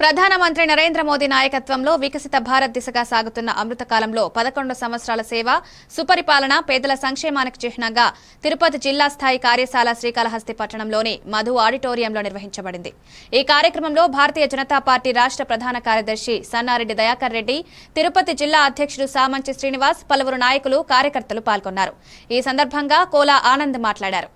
ప్రధానమంత్రి నరేంద్ర మోదీ నాయకత్వంలో వికసిత భారత్ దిశగా సాగుతున్న అమృతకాలంలో పదకొండు సంవత్సరాల సేవ సుపరిపాలన పేదల సంక్షేమానికి చిహ్నంగా తిరుపతి జిల్లా స్థాయి కార్యశాల శ్రీకాళహస్తి పట్టణంలోని మధు ఆడిటోరియంలో నిర్వహించబడింది. ఈ కార్యక్రమంలో భారతీయ జనతా పార్టీ రాష్ట్ర ప్రధాన కార్యదర్శి సన్నారెడ్డి దయాకర్ రెడ్డి తిరుపతి జిల్లా అధ్యక్షుడు సామంచి శ్రీనివాస్ పలువురు నాయకులు కార్యకర్తలు పాల్గొన్నారు. ఈ సందర్భంగా కోలా ఆనంద్ మాట్లాడారు.